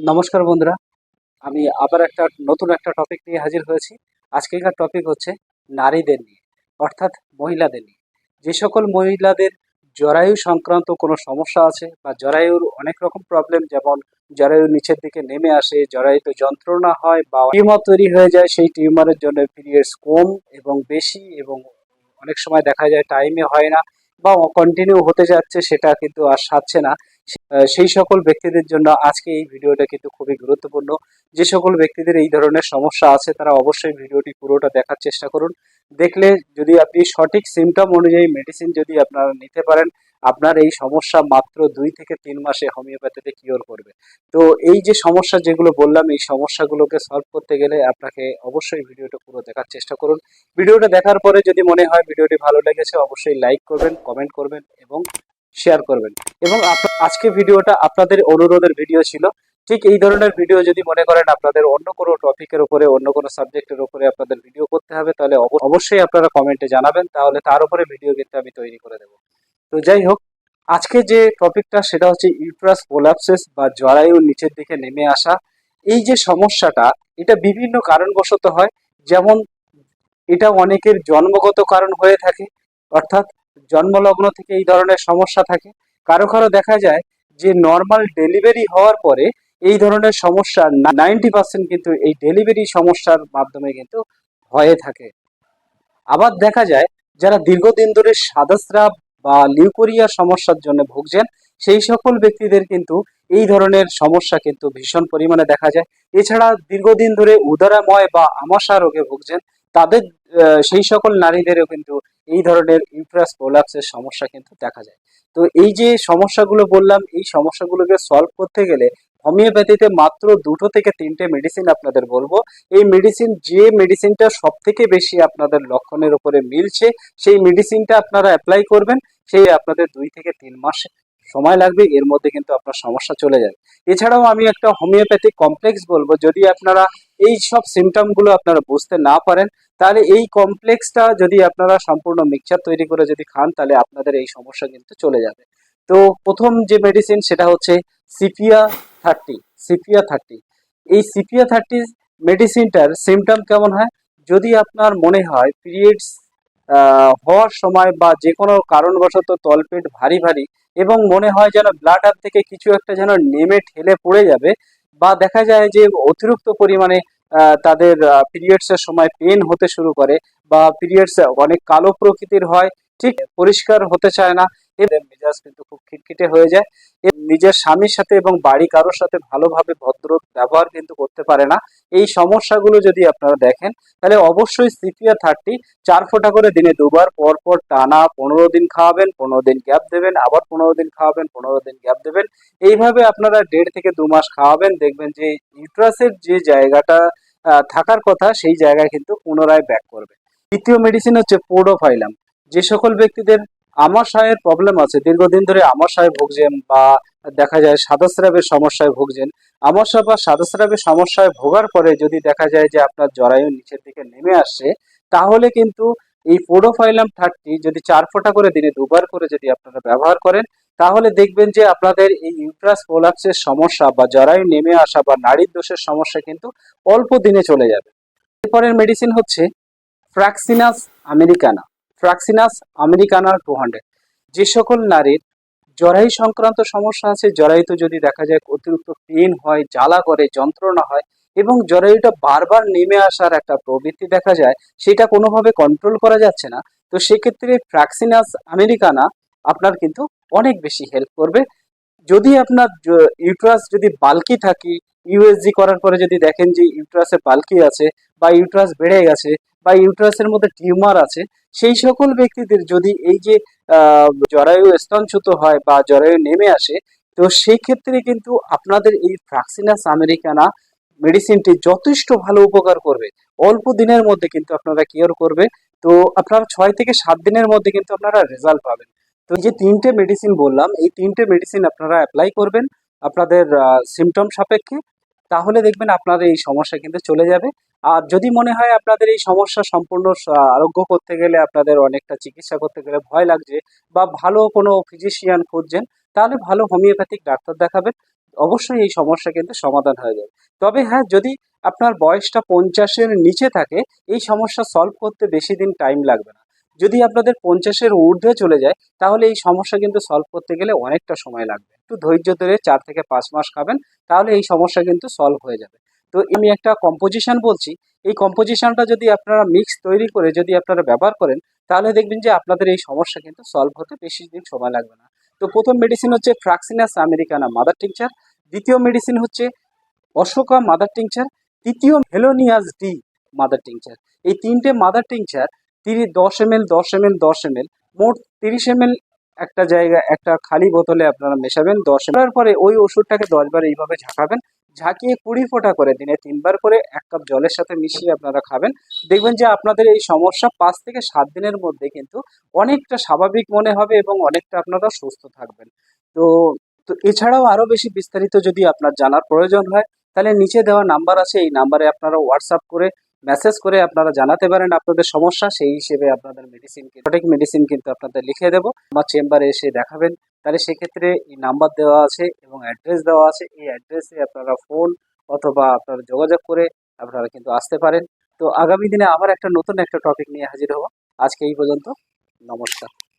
নমস্কার বন্ধুরা, আমি আবার একটা নতুন একটা টপিক নিয়ে হাজির হয়েছি। আজকেকার টপিক হচ্ছে নারীদের নিয়ে, অর্থাৎ মহিলাদের নিয়ে। যে সকল মহিলাদের জরায়ু সংক্রান্ত কোনো সমস্যা আছে বা জরায়ুর অনেক রকম প্রবলেম যেমন জরায়ু নিচের দিকে নেমে আসে, জরায়ুতে যন্ত্রণা হয় বা টিউমার তৈরি হয়ে যায়, সেই টিউমারের জন্য পিরিয়ডস কম এবং বেশি এবং অনেক সময় দেখা যায় টাইমে হয় না বা কন্টিনিউ হতে যাচ্ছে, সেটা কিন্তু আর সারছে না। সেই সকল ব্যক্তিদের জন্য আজকে এই ভিডিওটা কিন্তু খুবই গুরুত্বপূর্ণ। যে সকল ব্যক্তিদের এই ধরনের সমস্যা আছে, তারা অবশ্যই ভিডিওটি পুরোটা দেখার চেষ্টা করুন। দেখলে যদি আপনি সঠিক সিমটম অনুযায়ী মেডিসিন যদি আপনারা নিতে পারেন, আপনার এই সমস্যা মাত্র দুই থেকে তিন মাসে হোমিওপ্যাথিতে কিওর করবে। তো এই যে সমস্যা যেগুলো বললাম, এই সমস্যাগুলোকে সলভ করতে গেলে আপনাকে অবশ্যই ভিডিওটা পুরো দেখার চেষ্টা করুন। ভিডিওটা দেখার পরে যদি মনে হয় ভিডিওটি ভালো লেগেছে, অবশ্যই লাইক করবেন কমেন্ট করবেন এবং শেয়ার করবেন। এবং আজকে ভিডিওটা আপনাদের অনুরোধের ভিডিও ছিল। ঠিক এই ধরনের ভিডিও যদি মনে করেন আপনাদের অন্য কোনো টপিকের উপরে, অন্য কোনো সাবজেক্টের উপরে আপনাদের ভিডিও করতে হবে, তাহলে অবশ্যই আপনারা কমেন্টে জানাবেন, তাহলে তার উপরে ভিডিও কিন্তু আমি তৈরি করে দেবো। তো যাই হোক, আজকে যে টপিকটা সেটা হচ্ছে ইউট্রাস পোলাপসিস বা জরায়ুর নিচের দিকে নেমে আসা। এই যে সমস্যাটা, এটা বিভিন্ন কারণবশত হয়। যেমন, এটা অনেকের জন্মগত কারণ হয়ে থাকে, অর্থাৎ জন্মলগ্ন থেকে এই ধরনের সমস্যা থাকে। কারও কারও দেখা যায় যে নর্মাল ডেলিভারি হওয়ার পরে এই ধরনের সমস্যা নাইনটি পার্সেন্ট কিন্তু এই ডেলিভারি সমস্যার মাধ্যমে কিন্তু হয়ে থাকে। আবার দেখা যায় যারা দীর্ঘদিন ধরে সাদাস্রাব বা লিউকোরিয়া সমস্যার জন্য ভুগছেন, সেই সকল ব্যক্তিদের কিন্তু এই ধরনের সমস্যা কিন্তু ভীষণ পরিমাণে দেখা যায়। এছাড়া দীর্ঘদিন ধরে উদারাময় বা আমাশা রোগে ভুগছেন তাদের সেই সকল নারীদেরও কিন্তু এই ধরনের ইউট্রাস প্রোলাপসের সমস্যা কিন্তু দেখা যায়। তো এই যে সমস্যাগুলো বললাম, এই সমস্যাগুলোকে সলভ করতে গেলে হোমিওপ্যাথিতে মাত্র দুটো থেকে তিনটে মেডিসিন আপনাদের বলব। এই মেডিসিন যে মেডিসিনটা সব থেকে বেশি আপনাদের লক্ষণের উপরে মিলছে, সেই মেডিসিনটা আপনারা অ্যাপ্লাই করবেন। সেই আপনাদের দুই থেকে তিন মাস সময় লাগবে, এর মধ্যে কিন্তু আপনার সমস্যা চলে যাবে। এছাড়াও আমি একটা হোমিওপ্যাথিক কমপ্লেক্স বলব, যদি আপনারা এই সব সিমটমগুলো আপনারা বুঝতে না পারেন, তাহলে এই কমপ্লেক্সটা যদি আপনারা সম্পূর্ণ মিক্সচার তৈরি করে যদি খান, তাহলে আপনাদের এই সমস্যা কিন্তু চলে যাবে। তো প্রথম যে মেডিসিন সেটা হচ্ছে সিপিয়া থার্টি সিপিয়া থার্টি। এই সিপিয়া থার্টি মেডিসিনটার সিমটম কেমন হয়? যদি আপনার মনে হয় পিরিয়ডস হওয়ার সময় বা যে কোনো কারণবশত তলপেট ভারী ভারী এবং মনে হয় যেন ব্লাড হাত থেকে কিছু একটা যেন নেমে ঠেলে পড়ে যাবে বা দেখা যায় যে অতিরিক্ত পরিমাণে তাদের পিরিয়ডসের সময় পেন হতে শুরু করে বা পিরিয়ডস অনেক কালো প্রকৃতির হয়, ঠিক পরিষ্কার হতে চায় না এদের মেজাজ কিন্তু খুব খিটখিটে হয়ে যায়। নিজের স্বামীর সাথে এবং বাড়ি কারোর সাথে ভালোভাবে ভদ্র ব্যবহার কিন্তু করতে পারে না। এই সমস্যাগুলো যদি আপনারা দেখেন, তাহলে অবশ্যই সিপিয়া থার্টি চার ফোঁটা করে দিনে দুবার পর পর টানা পনেরো দিন খাওয়াবেন, পনেরো দিন গ্যাপ দেবেন, আবার পনেরো দিন খাওয়াবেন, পনেরো দিন গ্যাপ দেবেন। এইভাবে আপনারা দেড় থেকে দু মাস খাওয়াবেন, দেখবেন যে ইউট্রাসের যে জায়গাটা থাকার কথা সেই জায়গায় কিন্তু পুনরায় ব্যাক করবে। দ্বিতীয় মেডিসিন হচ্ছে পোডোফাইলাম যে সকল ব্যক্তিদের আমাশয়ের প্রবলেম আছে। দীর্ঘদিন ধরে আমাশয়ে ভুগছেন বা দেখা যায় সাদাস্রাবের সমস্যায় ভুগছেন। আমাশা বা সাদাস্রাবের সমস্যায় ভোগার পরে যদি দেখা যায় যে আপনার জরায়ু নিচের দিকে নেমে আসছে তাহলে কিন্তু এই পোডোফাইলাম থার্টি যদি চার ফোঁটা করে দিনে দুবার করে যদি আপনারা ব্যবহার করেন, তাহলে দেখবেন যে আপনাদের এই ইউট্রাস প্রোলাপসের সমস্যা বা জরায়ু নেমে আসা বা নারীর দোষের সমস্যা কিন্তু অল্প দিনে চলে যাবে। এরপরের মেডিসিন হচ্ছে ফ্রাক্সিনাস আমেরিকানা ফ্রাক্সিনাস আমেরিকানার টু হান্ড্রেড যে সকল নারীর জরায়ু সংক্রান্ত সমস্যা আছে, জরায়ুতে যদি দেখা যায় অতিরিক্ত পেন হয়, জ্বালা করে, যন্ত্রণা হয় এবং জরায়ুটা বারবার নেমে আসার একটা প্রবৃত্তি দেখা যায়, সেটা কোনোভাবে কন্ট্রোল করা যাচ্ছে না, তো সেক্ষেত্রে ফ্রাক্সিনাস আমেরিকানা আপনার কিন্তু অনেক বেশি হেল্প করবে। যদি আপনার ইউট্রাস যদি বালকি থাকে ইউএসজি করার পরে যদি দেখেন যে ইউট্রাসে বালকি আছে বা ইউট্রাস বেড়ে গেছে বা ইউট্রাসের মধ্যে টিউমার আছে, সেই সকল ব্যক্তিদের যদি এই যে জরায়ু স্তনচ্যুত হয় বা জরায়ু নেমে আসে, তো সেই ক্ষেত্রে কিন্তু আপনাদের এই ফ্রাক্সিনাস আমেরিকানা মেডিসিনটি যথেষ্ট ভালো উপকার করবে। অল্প দিনের মধ্যে কিন্তু আপনারা কিওর করবে, তো আপনারা ছয় থেকে সাত দিনের মধ্যে কিন্তু আপনারা রেজাল্ট পাবেন। তো যে তিনটে মেডিসিন বললাম, এই তিনটে মেডিসিন আপনারা অ্যাপ্লাই করবেন, আপনাদের সিমটম সাপেক্ষে, তাহলে দেখবেন আপনার এই সমস্যা কিন্তু চলে যাবে। আর যদি মনে হয় আপনাদের এই সমস্যা সম্পূর্ণ আরোগ্য করতে গেলে আপনাদের অনেকটা চিকিৎসা করতে গেলে ভয় লাগছে বা ভালো কোনো ফিজিশিয়ান খুঁজছেন, তাহলে ভালো হোমিওপ্যাথিক ডাক্তার দেখাবেন। অবশ্যই এই সমস্যা কিন্তু সমাধান হয়ে যাবে। তবে হ্যাঁ যদি আপনার বয়সটা পঞ্চাশের নিচে থাকে, এই সমস্যা সলভ করতে বেশি দিন টাইম লাগবে না। যদি আপনাদের পঞ্চাশের ঊর্ধ্বে চলে যায়, তাহলে এই সমস্যা কিন্তু সলভ করতে গেলে অনেকটা সময় লাগবে। একটু ধৈর্য ধরে চার থেকে পাঁচ মাস খাবেন, তাহলে এই সমস্যা কিন্তু সলভ হয়ে যাবে। তো আমি একটা কম্পোজিশন বলছি। এই কম্পোজিশনটা যদি আপনারা মিক্স তৈরি করে যদি আপনারা ব্যবহার করেন, তাহলে দেখবেন যে আপনাদের এই সমস্যা কিন্তু সলভ হতে বেশি দিন সময় লাগবে না। তো প্রথম মেডিসিন হচ্ছে ফ্রাক্সিনাস আমেরিকানা মাদার টিংচার দ্বিতীয় মেডিসিন হচ্ছে অশোকা মাদার টিংচার তৃতীয় হেলোনিয়াস ডি মাদার টিংচার এই তিনটে মাদার টিংচার তিরিশ, দশ এম এল দশ এম এল দশ এম এল মোট তিরিশ এম এল একটা জায়গা, একটা খালি বোতলে আপনারা মেশাবেন দশ এম পরে ওই ওষুধটাকে দশবার এইভাবে ঝাঁকাবেন। ঝাঁকিয়ে কুড়ি ফোঁটা করে দিনে তিনবার করে এক কাপ জলের সাথে মিশিয়ে আপনারা খাবেন। দেখবেন যে আপনাদের এই সমস্যা পাঁচ থেকে সাত দিনের মধ্যে কিন্তু অনেকটা স্বাভাবিক মনে হবে এবং অনেকটা আপনারা সুস্থ থাকবেন। তো তো এছাড়াও আরও বেশি বিস্তারিত যদি আপনার জানার প্রয়োজন হয়, তাহলে নিচে দেওয়া নাম্বার আছে, এই নাম্বারে আপনারা হোয়াটসঅ্যাপ করে মেসেজ করে আপনারা জানাতে পারেন আপনাদের সমস্যা, সেই হিসেবে আপনাদের মেডিসিন সঠিক মেডিসিন কিন্তু আপনাদের লিখে দেব। আমার চেম্বারে এসে দেখাবেন। তাহলে সেক্ষেত্রে এই নাম্বার দেওয়া আছে এবং অ্যাড্রেস দেওয়া আছে। এই অ্যাড্রেসে আপনারা ফোন অথবা আপনারা যোগাযোগ করে আপনারা কিন্তু আসতে পারেন। তো আগামী দিনে আবার একটা নতুন একটা টপিক নিয়ে হাজির হব। আজকে এই পর্যন্ত। নমস্কার।